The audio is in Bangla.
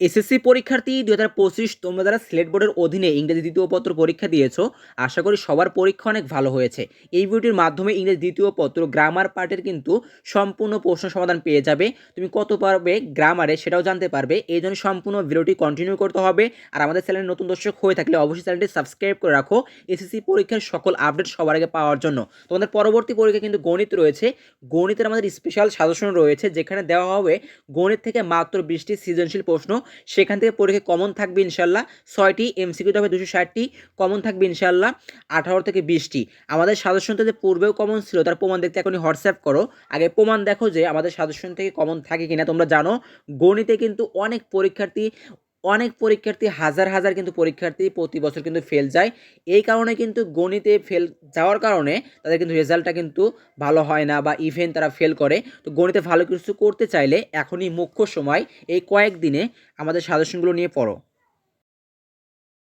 এসএসসি পরীক্ষার্থী দু হাজার পঁচিশ, তোমরা যারা সিলেট বোর্ডের অধীনে ইংরেজি দ্বিতীয় পত্র পরীক্ষা দিয়েছ, আশা করি সবার পরীক্ষা অনেক ভালো হয়েছে। এই ভিডিওটির মাধ্যমে ইংরেজি দ্বিতীয় পত্র গ্রামার পার্টের কিন্তু সম্পূর্ণ প্রশ্ন সমাধান পেয়ে যাবে। তুমি কত পারবে গ্রামারে সেটাও জানতে পারবে। এই জন্য সম্পূর্ণ ভিডিওটি কন্টিনিউ করতে হবে। আর আমাদের চ্যানেলে নতুন দর্শক হয়ে থাকলে অবশ্যই চ্যানেলটি সাবস্ক্রাইব করে রাখো এসএসসি পরীক্ষার সকল আপডেট সবার আগে পাওয়ার জন্য। তোমাদের পরবর্তী পরীক্ষা কিন্তু গণিত রয়েছে। গণিতের আমাদের স্পেশাল সাজেশন রয়েছে, যেখানে দেওয়া হবে গণিত থেকে মাত্র বিশটি সৃজনশীল প্রশ্ন। সেখান থেকে পরীক্ষা কমন থাকবে ইনশাল্লাহ। ছয়টি এমসিকিউ হবে, দুশো ষাটটি কমন থাকবে ইনশাল্লাহ, আঠারো থেকে বিশটি। আমাদের সাজেশন থেকে পূর্বেও কমন ছিল, তার প্রমাণ দেখতে এখনই হোয়াটসঅ্যাপ করো। আগে প্রমাণ দেখো যে আমাদের সাজেশন থেকে কমন থাকে কিনা, তোমরা জানো। গণিতে কিন্তু অনেক পরীক্ষার্থী অনেক পরীক্ষার্থী, হাজার হাজার কিন্তু পরীক্ষার্থী প্রতি বছর কিন্তু ফেল যায়। এই কারণে কিন্তু গণিতে ফেল যাওয়ার কারণে তাদের কিন্তু রেজাল্টটা কিন্তু ভালো হয় না বা ইভেন তারা ফেল করে। তো গণিতে ভালো কিছু করতে চাইলে এখনই মুখ্য সময় এই কয়েকদিনে আমাদের সাজেশনগুলো নিয়ে পড়ো।